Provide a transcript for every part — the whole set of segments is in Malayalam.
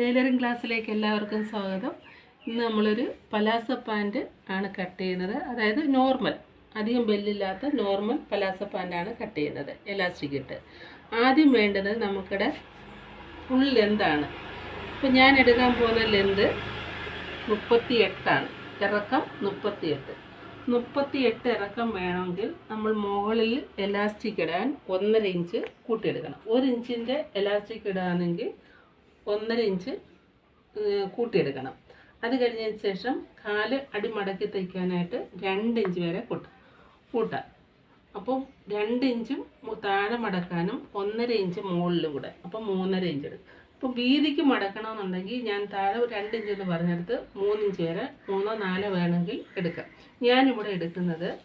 ടൈലറിംഗ് ക്ലാസ്സിലേക്ക് എല്ലാവർക്കും സ്വാഗതം. ഇന്ന് നമ്മളൊരു പലാസ പാന്റ് ആണ് കട്ട് ചെയ്യുന്നത്. അതായത് നോർമൽ അധികം ബെല്ലില്ലാത്ത നോർമൽ പലാസ പാന്റാണ് കട്ട് ചെയ്യുന്നത്. എലാസ്റ്റിക് ഇട്ട് ആദ്യം വേണ്ടത് നമുക്കിടെ ഫുൾ ലെന്താണ് ഇപ്പം ഞാൻ എടുക്കാൻ പോകുന്ന ലെന്ത് മുപ്പത്തി എട്ടാണ് ഇറക്കം മുപ്പത്തിയെട്ട്. മുപ്പത്തിയെട്ട് ഇറക്കം വേണമെങ്കിൽ നമ്മൾ മുകളിൽ എലാസ്റ്റിക് ഇടാൻ ഒന്നര ഇഞ്ച് കൂട്ടിയെടുക്കണം ഒരു ഇഞ്ചിന്റെ എലാസ്റ്റിക് ഇടുകയാണെങ്കിൽ ഒന്നര ഇഞ്ച് കൂട്ടിയെടുക്കണം. അത് കഴിഞ്ഞതിന് ശേഷം കാൽ അടിമടക്കി തയ്ക്കാനായിട്ട് രണ്ട് ഇഞ്ച് വരെ കൂട്ടും. കൂട്ടാം. അപ്പം രണ്ട് ഇഞ്ചും താഴെ മടക്കാനും ഒന്നര ഇഞ്ച് മുകളിൽ കൂടെ. അപ്പം മൂന്നര ഇഞ്ച് എടുക്കും. അപ്പോൾ വീതിക്ക് മടക്കണമെന്നുണ്ടെങ്കിൽ ഞാൻ താഴെ രണ്ട് ഇഞ്ച് എന്ന് പറഞ്ഞെടുത്ത് മൂന്നിഞ്ച് വരെ മൂന്നോ നാലോ വേണമെങ്കിൽ എടുക്കാം. ഞാനിവിടെ എടുക്കുന്നത്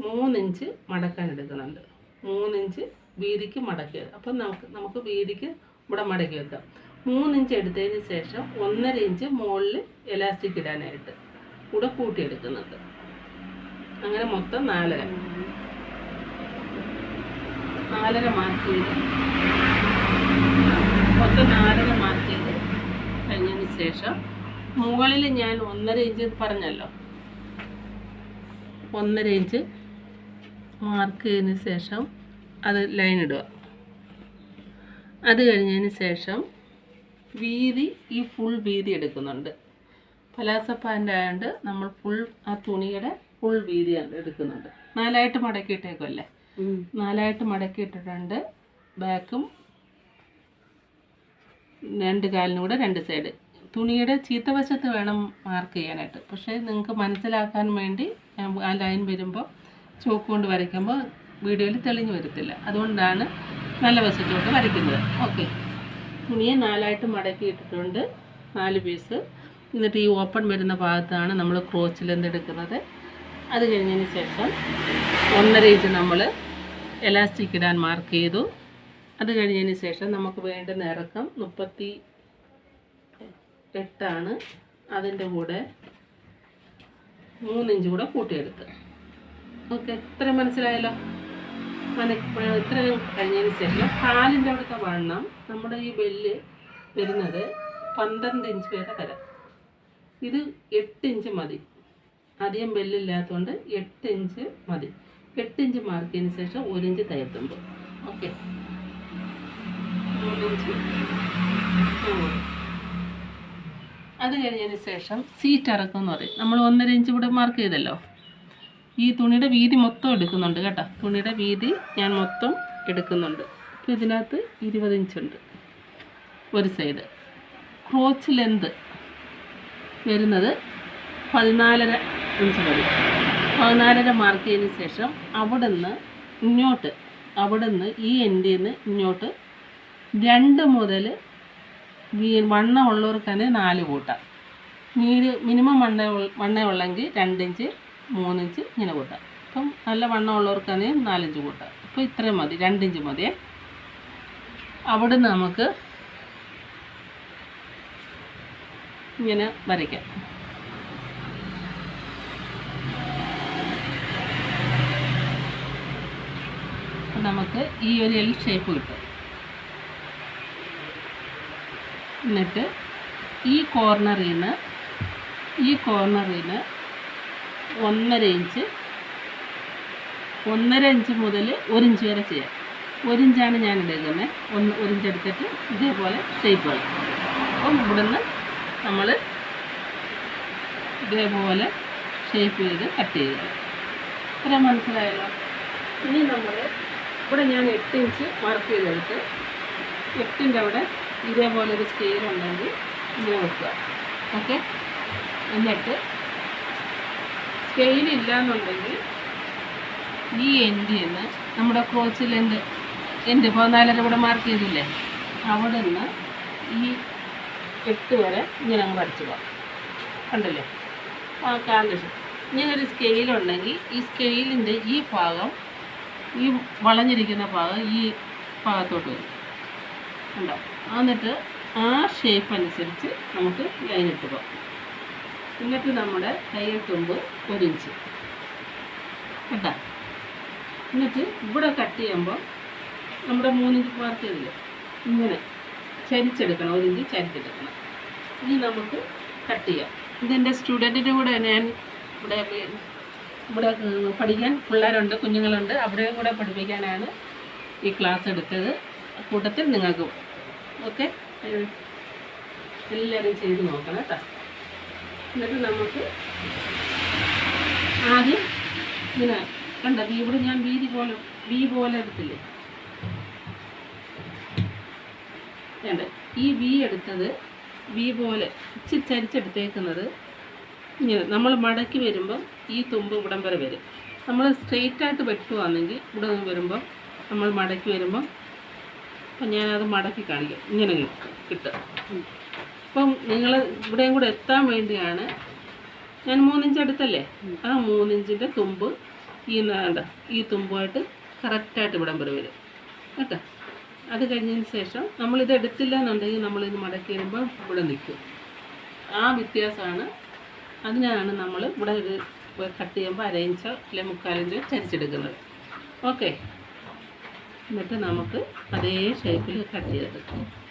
മൂന്നിഞ്ച് മടക്കാൻ എടുക്കുന്നുണ്ട്. മൂന്നിഞ്ച് വീതിക്ക് മടക്കിയത്. അപ്പം നമുക്ക് നമുക്ക് വീതിക്ക് ഇവിടെ മടക്കി വെക്കാം. മൂന്നിഞ്ച് എടുത്തതിന് ശേഷം ഒന്നര ഇഞ്ച് മുകളിൽ എലാസ്റ്റിക് ഇടാനായിട്ട് കൂടെ കൂട്ടിയെടുക്കുന്നുണ്ട് അങ്ങനെ മൊത്തം നാലര. നാലര മാർക്ക് ചെയ്ത്. മൊത്തം നാലര മാർക്ക് കഴിഞ്ഞതിന് ശേഷം മുകളിൽ ഞാൻ ഒന്നര ഇഞ്ച് പറഞ്ഞല്ലോ. ഒന്നര ഇഞ്ച് മാർക്ക് ചെയ്തതിന് ശേഷം അത് ലൈൻ ഇടുക. അത് കഴിഞ്ഞതിന് ശേഷം വീതി ഈ ഫുൾ വീതി എടുക്കുന്നുണ്ട്. പലാസ പാന്റ് ആയതുകൊണ്ട് നമ്മൾ ഫുൾ ആ തുണിയുടെ ഫുൾ വീതി എടുക്കുന്നുണ്ട്. നാലായിട്ട് മടക്കിയിട്ടേക്കല്ലേ നാലായിട്ട് മടക്കിയിട്ടിട്ടുണ്ട് ബാക്കും രണ്ട് കാലിനും കൂടെ രണ്ട് സൈഡ് തുണിയുടെ ചീത്തവശത്ത് വേണം മാർക്ക് ചെയ്യാനായിട്ട്. പക്ഷേ നിങ്ങൾക്ക് മനസ്സിലാക്കാൻ വേണ്ടി ആ ലൈൻ വരുമ്പോൾ ചോക്ക് കൊണ്ട് വരയ്ക്കുമ്പോൾ വീഡിയോയിൽ തെളിഞ്ഞു വരത്തില്ല. അതുകൊണ്ടാണ് നല്ല വശത്തോട്ട് വരയ്ക്കുന്നത്. ഓക്കെ തുണിയെ നാലായിട്ട് മടക്കി ഇട്ടിട്ടുണ്ട്. നാല് പീസ് എന്നിട്ട് ഈ ഓപ്പൺ വരുന്ന ഭാഗത്താണ് നമ്മൾ ക്രോച്ചിൽ എന്തെടുക്കുന്നത്. അത് കഴിഞ്ഞതിന് ശേഷം ഒന്നര ഇഞ്ച് നമ്മൾ എലാസ്റ്റിക് ഇടാൻ മാർക്ക് ചെയ്തു. അത് കഴിഞ്ഞതിന് ശേഷം നമുക്ക് വേണ്ട ഇറക്കം മുപ്പത്തി എട്ടാണ്. അതിന്റെ കൂടെ മൂന്നിഞ്ച് കൂടെ കൂട്ടിയെടുത്ത്. ഓക്കെ. ഇത്രയും മനസ്സിലായല്ലോ? മന ഇത്രയും കഴിഞ്ഞതിന് ശേഷം കാലിന്റെ അവിടുത്തെ വണ്ണം നമ്മുടെ ഈ ബെല്ല് വരുന്നത് പന്ത്രണ്ട് ഇഞ്ച് വരെ വരാം. ഇത് എട്ട് ഇഞ്ച് മതി. അധികം ബെല്ലില്ലാത്തതുകൊണ്ട് എട്ട് ഇഞ്ച് മതി. എട്ട് ഇഞ്ച് മാർക്ക് ചെയ്തതിന് ശേഷം ഒരു ഇഞ്ച് തയ്യത്തുമ്പോൾ ഓക്കെ. അത് കഴിഞ്ഞതിന് ശേഷം സീറ്റ് ഇറക്കും എന്ന് പറയും. നമ്മൾ ഒന്നര ഇഞ്ച് ഇവിടെ മാർക്ക് ചെയ്തല്ലോ. ഈ തുണിയുടെ വീതി മൊത്തം എടുക്കുന്നുണ്ട് കേട്ടോ. തുണിയുടെ വീതി ഞാൻ മൊത്തം എടുക്കുന്നുണ്ട്. അപ്പോൾ ഇതിനകത്ത് ഇരുപത് ഇഞ്ചുണ്ട് ഒരു സൈഡ് ക്രോച്ച് ലെന്ത് വരുന്നത് പതിനാലര ഇഞ്ച് വരും. പതിനാലര മാർക്ക് ചെയ്തതിന് ശേഷം അവിടെ നിന്ന് ഇങ്ങോട്ട് അവിടെ നിന്ന് ഈ എൻഡിൽ നിന്ന് ഇങ്ങോട്ട് രണ്ട് മുതൽ വണ്ണമുള്ളവർക്ക് തന്നെ നാല് കൂട്ടാം. നീര് മിനിമം വണ്ണ വണ്ണ രണ്ടിഞ്ച് മൂന്നിഞ്ച് ഇങ്ങനെ കൂട്ടാം. അപ്പം നല്ല വണ്ണം ഉള്ളവർക്കാണെങ്കിൽ നാലിഞ്ച് കൂട്ടാം. അപ്പോൾ ഇത്രയും മതി രണ്ടിഞ്ച് മതിയേ. അവിടെ നമുക്ക് ഇങ്ങനെ വരയ്ക്കാം. നമുക്ക് ഈ ഒരു എൽ ഷേപ്പ് കിട്ടും. എന്നിട്ട് ഈ കോർണറിൽ നിന്ന് ഈ കോർണറിൽ നിന്ന് ഒന്നര ഇഞ്ച്. ഒന്നര ഇഞ്ച് മുതൽ ഒരു ഇഞ്ച് വരെ ചെയ്യാം. ഒരു ഇഞ്ചാണ് ഞാൻ എടുക്കുന്നത് ഒന്ന് ഒരു ഇഞ്ച് എടുത്തിട്ട് ഇതേപോലെ ഷേപ്പ് വേണം അപ്പം ഇവിടുന്ന് നമ്മൾ ഇതേപോലെ ഷേപ്പ് ചെയ്ത് കട്ട് ചെയ്യുക. ഇത്ര മനസ്സിലായല്ലോ? ഇനി നമ്മൾ ഇവിടെ ഞാൻ എട്ട് ഇഞ്ച് മാർക്ക് ചെയ്തെടുത്ത് എട്ടിന്റെ അവിടെ ഇതേപോലെ ഒരു സ്കെയിൽ ഉണ്ടെങ്കിൽ ഇങ്ങനെ വെക്കുക. ഓക്കെ എന്നിട്ട് സ്കെയിൽ ഇല്ലയെന്നുണ്ടെങ്കിൽ ഈ എൻഡിൽ നിന്ന് നമ്മുടെ ക്രോച്ചിൽ എന്റെ എൻഡ് പതിനാലര ഇവിടെ മാർക്ക് ചെയ്തില്ലേ? അവിടെ നിന്ന് ഈ എട്ട് വരെ ഇങ്ങനെ അങ്ങ് വരച്ചു പോകാം. കണ്ടല്ലേ? ആ കാലം ഇങ്ങനെ ഒരു സ്കെയിലുണ്ടെങ്കിൽ ഈ സ്കെയിലിന്റെ ഈ ഭാഗം ഈ വളഞ്ഞിരിക്കുന്ന ഭാഗം ഈ ഭാഗത്തോട്ട് വരും. ഉണ്ടോ എന്നിട്ട് ആ ഷേപ്പ് അനുസരിച്ച് നമുക്ക് ലൈൻ ഇട്ട് പോകാം. എന്നിട്ട് നമ്മുടെ തയ്യൽ തുമ്പ് ഒരു ഇഞ്ച് കേട്ടോ എന്നിട്ട് ഇവിടെ കട്ട് ചെയ്യുമ്പോൾ നമ്മുടെ മൂന്നിഞ്ച് ചെയ്തില്ലേ ഇങ്ങനെ ചരിച്ചെടുക്കണം ഒരു ഇഞ്ച് ചരിച്ചെടുക്കണം. ഇനി നമുക്ക് കട്ട് ചെയ്യാം. ഇതെന്റെ സ്റ്റുഡന്റിന്റെ കൂടെ ഞാൻ ഇവിടെ ഇവിടെ പഠിക്കാൻ പിള്ളേരുണ്ട് കുഞ്ഞുങ്ങളുണ്ട് അവിടെയും കൂടെ പഠിപ്പിക്കാനാണ് ഈ ക്ലാസ് എടുത്തത്. കൂട്ടത്തിൽ നിങ്ങൾക്കും ഓക്കെ എല്ലാവരും ചെയ്ത് നോക്കണം കേട്ടോ. എന്നിട്ട് നമുക്ക് ആദ്യം ഇങ്ങനെ കണ്ട ഇവിടെ ഞാൻ വീതി പോലെ വി പോലെ എടുത്തില്ലേ? വേണ്ട ഈ വി എടുത്തത് വി പോലെ ഇച്ചിരി ചരിച്ചെടുത്തേക്കുന്നത് ഇങ്ങനെ നമ്മൾ മടക്കി വരുമ്പം ഈ തുമ്പ് ഇവിടം വരെ വരും. നമ്മൾ സ്ട്രെയിറ്റ് ആയിട്ട് വെട്ടുവാണെങ്കിൽ ഇവിടെ നിന്ന് വരുമ്പം നമ്മൾ മടക്കി വരുമ്പം അപ്പം ഞാനത് മടക്കി കാണിക്കാം. ഇങ്ങനെ കിട്ടും. അപ്പം നിങ്ങൾ ഇവിടെയും കൂടെ എത്താൻ വേണ്ടിയാണ്. ഞാൻ മൂന്നിഞ്ച് എടുത്തല്ലേ ആ മൂന്നിഞ്ചിന്റെ തുമ്പ്. ഈ വേണ്ട ഈ തുമ്പുമായിട്ട് കറക്റ്റായിട്ട് ഇവിടം വരെ വരും. കേട്ടോ? അത് കഴിഞ്ഞതിന് ശേഷം നമ്മളിത് എടുത്തില്ല എന്നുണ്ടെങ്കിൽ നമ്മളിത് മടക്കി വരുമ്പോൾ ഇവിടെ നിൽക്കും. ആ വ്യത്യാസമാണ്. അതിനാണ് നമ്മൾ ഇവിടെ ഒരു കട്ട് ചെയ്യുമ്പോൾ അരയിഞ്ചോ അല്ലെങ്കിൽ മുക്കാലിഞ്ചോ ചരിച്ചെടുക്കുന്നത്. ഓക്കെ. എന്നിട്ട് നമുക്ക് അതേ ഷേപ്പിൽ കട്ട് ചെയ്തെടുക്കാം.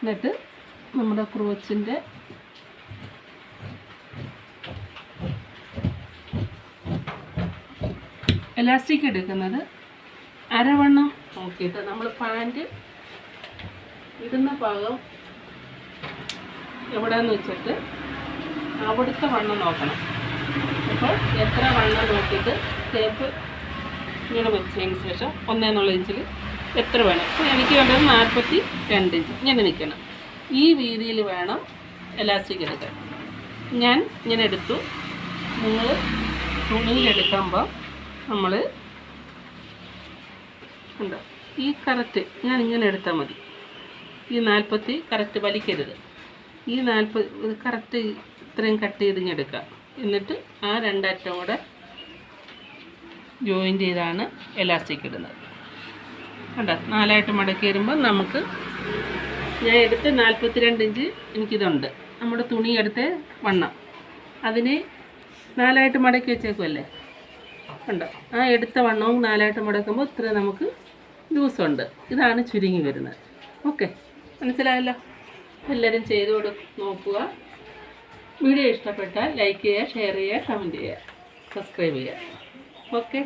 എന്നിട്ട് നമ്മുടെ ക്രോച്ചിന്റെ എലാസ്റ്റിക് എടുക്കുന്നത് അരവണ്ണം നോക്കിയിട്ട് നമ്മൾ പാന്റ് ഇടുന്ന ഭാഗം എവിടെയെന്ന് വെച്ചിട്ട് അവിടുത്തെ വണ്ണം നോക്കണം. അപ്പോൾ എത്ര വണ്ണം നോക്കിയിട്ട് ടേപ്പ് ഇങ്ങനെ വെച്ചതിന് ശേഷം ഒന്നേന്നുള്ള ഇഞ്ചിൽ എത്ര വേണം? അപ്പോൾ എനിക്ക് വേണ്ടത് നാൽപ്പത്തി രണ്ട് ഇഞ്ച്. ഇങ്ങനെ നിൽക്കണം. ഈ വീതിയിൽ വേണം എലാസ്റ്റിക് എടുക്കാൻ. ഞാൻ ഇങ്ങനെ എടുത്തു. നിങ്ങൾ തുണിയിലെടുക്കുമ്പോൾ നമ്മൾ ഉണ്ടോ ഈ കറക്റ്റ് ഞാൻ ഇങ്ങനെ എടുത്താൽ മതി. ഈ നാൽപ്പത്തി കറക്റ്റ് വലിക്കരുത്. ഈ നാൽപ്പത് കറക്റ്റ് ഇത്രയും കട്ട് ചെയ്ത് ഇങ്ങനെ എടുക്കാം. എന്നിട്ട് ആ രണ്ടറ്റം കൂടെ ജോയിന്റ് ചെയ്താണ് എലാസ്റ്റിക് ഇടുന്നത്. കണ്ടോ? നാലായിട്ട് മടക്കി വരുമ്പോൾ നമുക്ക് ഞാൻ എടുത്ത് നാൽപ്പത്തിരണ്ട് ഇഞ്ച് എനിക്കിതുണ്ട്. നമ്മുടെ തുണി എടുത്ത് വണ്ണം. അതിനെ നാലായിട്ട് മടക്കി വെച്ചേക്കുമല്ലേ കണ്ടോ? ആ എടുത്ത വണ്ണവും നാലായിട്ട് മടക്കുമ്പോൾ ഇത്ര നമുക്ക് ലൂസുണ്ട് ഇതാണ് ചുരുങ്ങി വരുന്നത്. ഓക്കെ. മനസ്സിലായല്ലോ? എല്ലാവരും ചെയ്ത് കൊടു നോക്കുക. വീഡിയോ ഇഷ്ടപ്പെട്ടാൽ ലൈക്ക് ചെയ്യുക ഷെയർ ചെയ്യുക കമന്റ് ചെയ്യുക. സബ്സ്ക്രൈബ് ചെയ്യുക. ഓക്കെ.